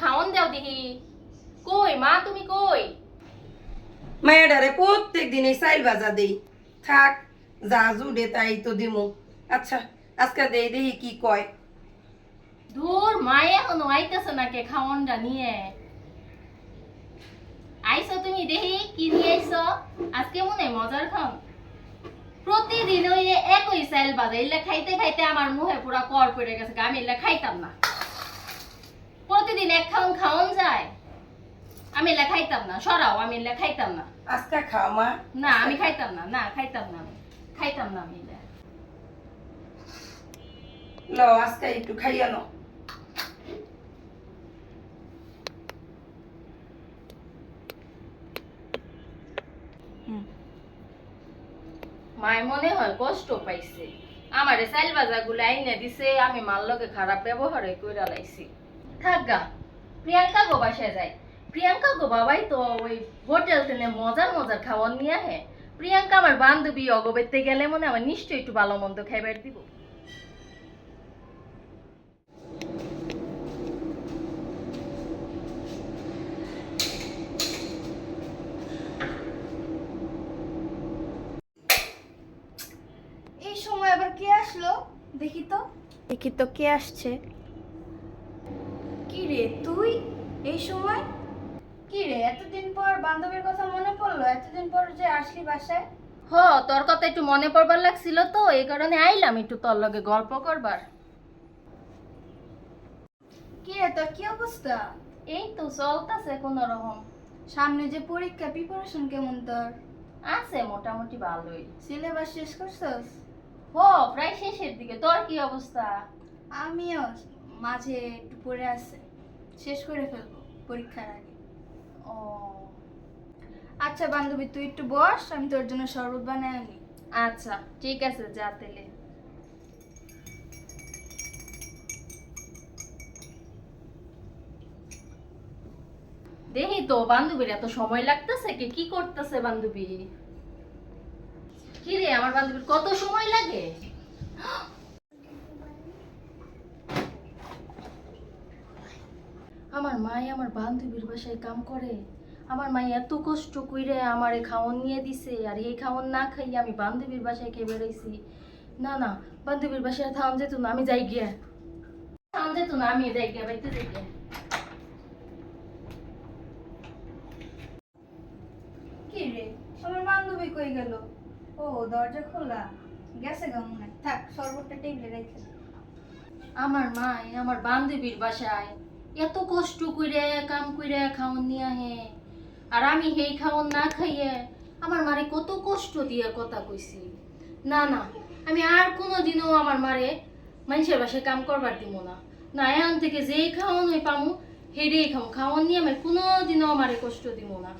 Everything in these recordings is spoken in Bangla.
দেখি। কই মা তুমি কই? মায়াডারে প্রত্যেক দিন এই চাইল ভাজা দেই। থাক যা জুড়ে তাই তো দিমু। আচ্ছা আজকে দেই দেখি কি কয়। দূর মায়ে এখনও আইতেছে না কে খাওয়ানটা নিয়ে। আইছো তুমি দেখি কি নিয়ে আইছো আজকে মনে মজার খাও প্রতিদিন ওই একই চাইল বাজে এলে খাইতে খাইতে আমার মুখে পুরা কর পড়ে গেছে আমি এলে খাইতাম না। প্রতিদিন এক খাওন খাওন যায়। আমি এলে খাইতাম না সরাও আমি এলে খাইতাম না। আজকে খাও মা। না আমি খাইতাম না না খাইতাম না খাইতাম না আমি এলে ল আজকে একটু খাইয়া লো মায় মনে হয় কষ্ট পাইছে। আমারে চাইল বাজা গুলো আইনে দিছে আমি মার লগে খারাপ ব্যবহারে কইরা লাইছি। থাক। গা প্রিয়াঙ্কা গো বাসায় যায়। প্রিয়াঙ্কা গো বাবাই তো ওই হোটেল থেকে মজার মজার খাওয়ার নিয়ে আহে। প্রিয়াঙ্কা আমার বান্ধবী অগবেতে গেলে মনে আমার নিশ্চয়ই একটু ভালো মন্দ খাইবার দিব। এই সময় আবার কে আসলো? দেখি তো। দেখি তো কে আসছে। রে তুই এই সময়? কি রে এতদিন পর বান্ধবীর কথা মনে পড়ল? এতদিন পর যে আসলি বাসায়? হ তোর কথা একটু মনে পড়বার লাগছিল তো এই কারণে আইলাম একটু তোর লগে গল্প করবার। কি রে তোর কি অবস্থা? এই তো চলতেছে কোনো রকম। সামনে যে পরীক্ষা প্রিপারেশন কেমন তোর? আছে মোটামুটি ভালোই। সিলেবাস শেষ করছস? হ প্রায় শেষের দিকে। তোর কি অবস্থা? আমিও মাঝে একটু পড়ে আছে। শেষ করে ফেলব পরীক্ষার আগে। ও। আচ্ছা বান্ধবী, তুই একটু বস, আমি তোর জন্য শরবত বানায় আনি। আচ্ছা ঠিক আছে, যা তেলে। দেখি তো, বান্ধবীর এত সময় লাগতেছে কি? কি করতেছে বান্ধবী? কি রে, আমার বান্ধবীর কত সময় লাগে? আমার মাই আমার বান্ধবীর বাসায় কাম করে। আমার মাই এত কষ্ট কইরে আমার খাওয়ান নিয়ে দিছে আর এই খাওয়ান না খাইয়ে আমি বান্ধবীর বাসায় খেয়ে বেড়াইছি। না না বান্ধবীর বাসায় থাম যেত না আমি যাই গিয়া। থাম যেত না আমি যাই গিয়া বাইতে যাই গিয়া। কি রে আমার বান্ধবী কই গেল? ও দরজা খোলা। গেছে গা মনে থাক শরবতটা টেবিলে রেখে আমার মাই আমার বান্ধবীর বাসায় এত কষ্ট কইরে, কাম কইরে খাওয়ান নিয়ে আহে আর আমি সেই খাওয়ান না খাইয়ে আমার মারে কত কষ্ট দিয়ে কথা কইছি। না না, আমি আর কোনোদিনও আমার মারে মানুষের বাসায় কাম করবার দিব না। না, এখন থেকে যেই খাওয়ান ওই পামু হেরেই খামু। খাওয়ান নিয়ে আমি কোনোদিনও আমারে কষ্ট দিব না।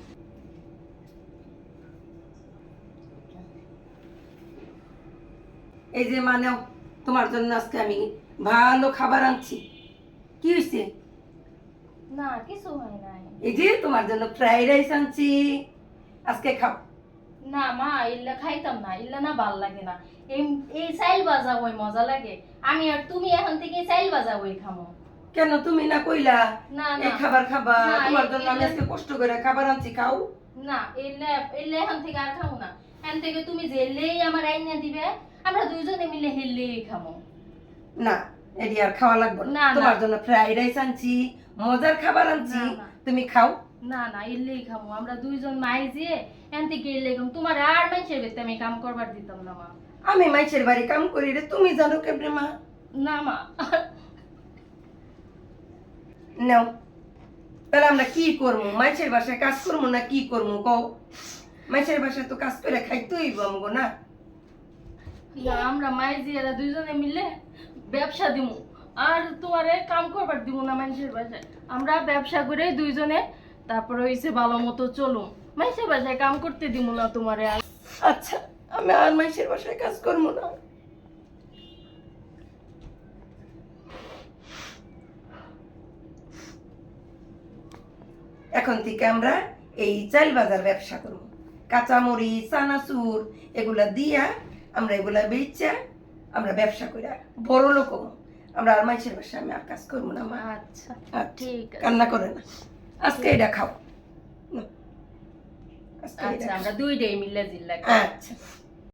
এই যে মানেও, তোমার জন্য আজকে আমি ভালো খাবার আনছি। কি হয়েছে না কিছু হয় নাই। এই যে তোমার জন্য ফ্রাইড রাইস আনছি। আজকে খাও। না মা ইল্লা খাইতাম না। ইল্লা না ভালো লাগে না। এই এই চাইল বাজা ওই মজা লাগে। আমি আর তুমি এখন থেকে চাইল বাজা ওই খামো। কেন তুমি না কইলা? না এই খাবার খাবা। তোমার জন্য আমি আজকে কষ্ট করে খাবার আনছি খাও। না এলে এলে এখন থেকে আর খামো না। এখন থেকে তুমি যে লেই আমার আইনা দিবে আমরা দুইজনে মিলে হেললেই খামো। না এটি আর খাওয়া লাগবে না। তোমার জন্য ফ্রাইড রাইস আনছি। মজার খাবার আনছি। তুমি খাও। না না এলেই খামো। আমরা দুইজন মাই যে এখন থেকে এলে খাম। তোমার আর মানুষের বেতে আমি কাম করবার দিতাম না মা। আমি মাইসের বাড়ি কাম করি রে। তুমি জানো কেমনে মা? না মা। নাও। তাহলে আমরা কি করব মাইসের বাসায় কাজ করব না কি করব কও। মাইসের বাসায় তো কাজ করে খাইতে হইব আমগো না? না আমরা মায়ের জিয়ারা দুইজনে মিলে ব্যবসা দিমু। আর তোমারে কাম করবার দিব না মানুষের বাসায়। আমরা ব্যবসা করে দুইজনে, তারপরে হইছে ভালো মতো চলুম। মানুষের বাসায় কাম করতে দিব না তোমারে আর। আচ্ছা আমি আর মাইসের বাসায় কাজ করব না। এখন থেকে আমরা এই চাল বাজার ব্যবসা করব। কাঁচামরি চানাচুর, এগুলা দিয়া আমরা এগুলা বেচা আমরা ব্যবসা করি বড় লোক। আমরা আর মাইসের বাসায় আমি আর কাজ করব না মা। আচ্ছা আচ্ছা, ঠিক আছে। কান্না করে না। আজকে এটা খাও। আচ্ছা। আমরা দুইটাই মিলে জিল্লা আচ্ছা।